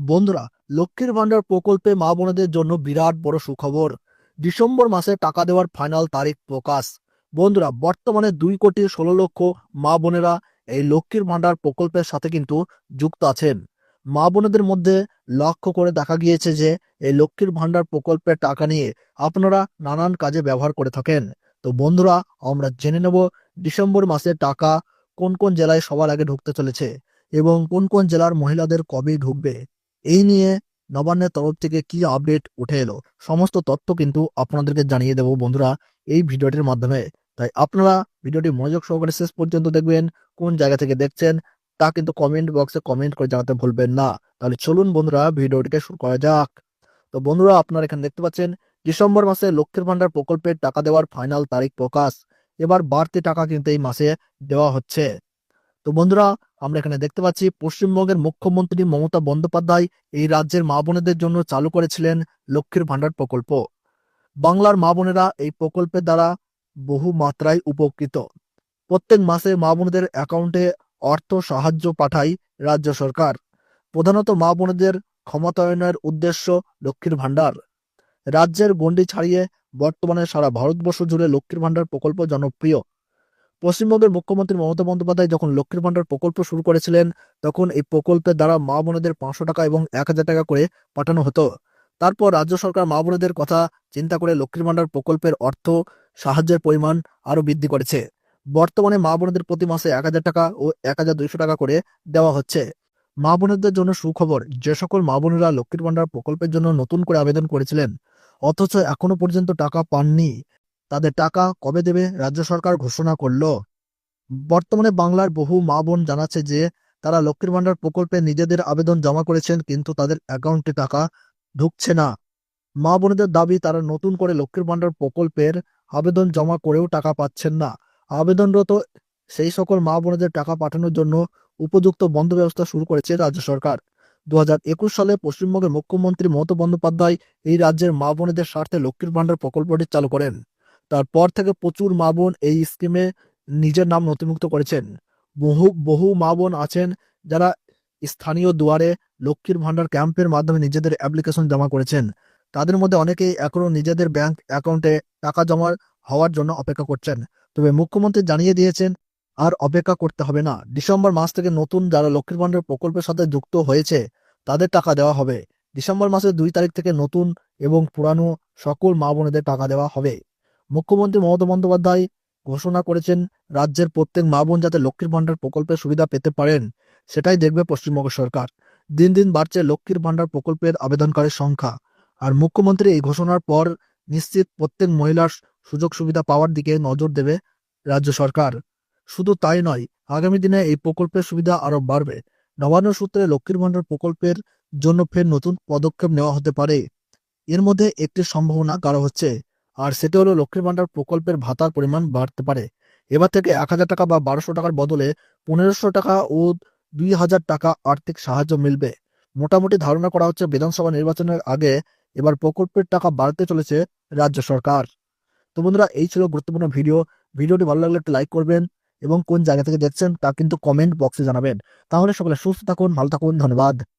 বন্ধুরা, লক্ষ্মীর ভান্ডার প্রকল্পে মা বোনদের জন্য বিরাট বড় সুখবর। ডিসেম্বর মাসে টাকা দেওয়ার ফাইনাল তারিখ প্রকাশ। বন্ধুরা, বর্তমানে দুই কোটি ষোলো লক্ষ মা বোনেরা এই লক্ষ্মীর ভান্ডার প্রকল্পের সাথে কিন্তু যুক্ত আছেন। মা বোনেদের মধ্যে লক্ষ্য করে দেখা গিয়েছে যে, এই লক্ষ্মীর ভান্ডার প্রকল্পের টাকা নিয়ে আপনারা নানান কাজে ব্যবহার করে থাকেন। তো বন্ধুরা, আমরা জেনে নেব ডিসেম্বর মাসে টাকা কোন কোন জেলায় সবার আগে ঢুকতে চলেছে এবং কোন কোন জেলার মহিলাদের কবে ঢুকবে। এই নিয়ে নবান্নের তরফ থেকে কি আপডেট উঠে এলো, সমস্ত তথ্য কিন্তু আপনাদেরকে জানিয়ে দেবো বন্ধুরা এই ভিডিওটির মাধ্যমে। তাই আপনারা ভিডিওটি মনোযোগ সহকারে শেষ পর্যন্ত দেখবেন, কোন জায়গা থেকে দেখছেন তা কিন্তু কমেন্ট বক্সে কমেন্ট করে জানাতে ভুলবেন না। তাহলে চলুন বন্ধুরা ভিডিওটিকে শুরু করা যাক। তো বন্ধুরা আপনারা এখানে দেখতে পাচ্ছেন, ডিসেম্বর মাসে লক্ষ্মীর ভান্ডার প্রকল্পের টাকা দেওয়ার ফাইনাল তারিখ প্রকাশ। এবার বাড়তি টাকা কিন্তু এই মাসে দেওয়া হচ্ছে। তো বন্ধুরা আমরা এখানে দেখতে পাচ্ছি পশ্চিমবঙ্গের মুখ্যমন্ত্রী মমতা বন্দ্যোপাধ্যায় এই রাজ্যের মা বোনেদের জন্য চালু করেছিলেন লক্ষ্মীর ভান্ডার প্রকল্প। বাংলার মা বোনেরা এই প্রকল্পের দ্বারা বহু মাত্রায় উপকৃত। প্রত্যেক মাসে মা বোনেদের অ্যাকাউন্টে অর্থ সাহায্য পাঠায় রাজ্য সরকার। প্রধানত মা বোনেদের ক্ষমতায়নের উদ্দেশ্য লক্ষ্মীর ভাণ্ডার। রাজ্যের গণ্ডি ছাড়িয়ে বর্তমানে সারা ভারতবর্ষ জুড়ে লক্ষ্মীর ভান্ডার প্রকল্প জনপ্রিয়। পশ্চিমবঙ্গের মুখ্যমন্ত্রী মমতা বন্দ্যোপাধ্যায় যখন লক্ষ্মীর ভান্ডার প্রকল্প শুরু করেছিলেন, তখন এই প্রকল্পের দ্বারা মা বোনেদের পাঁচশো টাকা এবং এক হাজার টাকা করে পাঠানো হতো। তারপর রাজ্য সরকার মা বোনেদের কথা চিন্তা করে লক্ষ্মীর ভান্ডার প্রকল্পের অর্থ, সাহায্যের পরিমাণ আরও বৃদ্ধি করেছে। বর্তমানে মা বোনেদের প্রতি মাসে এক হাজার টাকা ও এক হাজার দুইশো টাকা করে দেওয়া হচ্ছে। মা বোনেদের জন্য সুখবর, যে সকল মা বোনেরা লক্ষ্মীর ভান্ডার প্রকল্পের জন্য নতুন করে আবেদন করেছিলেন, অথচ এখনও পর্যন্ত টাকা পাননি। তাদের টাকা কবে দেবে রাজ্য সরকার ঘোষণা করল। বর্তমানে বাংলার বহু মা বোন জানাচ্ছে যে, তারা লক্ষ্মীর ভান্ডার প্রকল্পে নিজেদের আবেদন জমা করেছেন কিন্তু তাদের অ্যাকাউন্টে টাকা ঢুকছে না। মা বোনেদের দাবি, তারা নতুন করে লক্ষ্মীর ভান্ডার প্রকল্পের আবেদন জমা করেও টাকা পাচ্ছেন না। আবেদনরত সেই সকল মা বোনেদের টাকা পাঠানোর জন্য উপযুক্ত বন্ধ ব্যবস্থা শুরু করেছে রাজ্য সরকার। দু হাজার একুশ সালে পশ্চিমবঙ্গের মুখ্যমন্ত্রী মমতা বন্দ্যোপাধ্যায় এই রাজ্যের মা বোনেদের স্বার্থে লক্ষ্মীর ভান্ডার প্রকল্পটি চালু করেন। তারপর থেকে প্রচুর মা বোন এই স্কিমে নিজের নাম নথিভুক্ত করেছেন। বহু বহু মা বোন আছেন যারা স্থানীয় দুয়ারে লক্ষ্মীর ভান্ডার ক্যাম্পের মাধ্যমে নিজেদের অ্যাপ্লিকেশন জমা করেছেন। তাদের মধ্যে অনেকেই এখনও নিজেদের ব্যাংক অ্যাকাউন্টে টাকা জমা হওয়ার জন্য অপেক্ষা করছেন। তবে মুখ্যমন্ত্রী জানিয়ে দিয়েছেন, আর অপেক্ষা করতে হবে না। ডিসেম্বর মাস থেকে নতুন যারা লক্ষ্মীর ভান্ডার প্রকল্পের সাথে যুক্ত হয়েছে, তাদের টাকা দেওয়া হবে। ডিসেম্বর মাসের দুই তারিখ থেকে নতুন এবং পুরানো সকল মা বোনেদের টাকা দেওয়া হবে। মুখ্যমন্ত্রী মমতা বন্দ্যোপাধ্যায় ঘোষণা করেছেন রাজ্যের প্রত্যেক মা বোন যাতে লক্ষ্মীর ভান্ডার প্রকল্পের সুবিধা পেতে পারেন, সেটাই দেখবে পশ্চিমবঙ্গ সরকার। দিন দিন বাড়ছে লক্ষ্মীর ভাণ্ডার প্রকল্পের আবেদনকারীর সংখ্যা। আর মুখ্যমন্ত্রী এই ঘোষণার পর নিশ্চিত প্রত্যেক মহিলার সুযোগ সুবিধা পাওয়ার দিকে নজর দেবে রাজ্য সরকার। শুধু তাই নয়, আগামী দিনে এই প্রকল্পের সুবিধা আরও বাড়বে। নবান্ন সূত্রে লক্ষ্মীর ভান্ডার প্রকল্পের জন্য ফের নতুন পদক্ষেপ নেওয়া হতে পারে। এর মধ্যে একটি সম্ভাবনা কারও হচ্ছে। আর সেটা হলো লক্ষ্মীর ভান্ডার প্রকল্পের ভাতার পরিমাণ বাড়তে পারে। এবার থেকে এক হাজার টাকা বা বারোশো টাকার বদলে পনেরোশো টাকা ও দুই হাজার টাকা আর্থিক সাহায্য মিলবে। মোটামুটি ধারণা করা হচ্ছে বিধানসভা নির্বাচনের আগে এবার প্রকল্পের টাকা বাড়তে চলেছে রাজ্য সরকার। তো বন্ধুরা, এই ছিল গুরুত্বপূর্ণ ভিডিও। ভিডিওটি ভালো লাগলে একটু লাইক করবেন এবং কোন জায়গা থেকে দেখছেন তা কিন্তু কমেন্ট বক্সে জানাবেন। তাহলে সকলে সুস্থ থাকুন, ভালো থাকুন, ধন্যবাদ।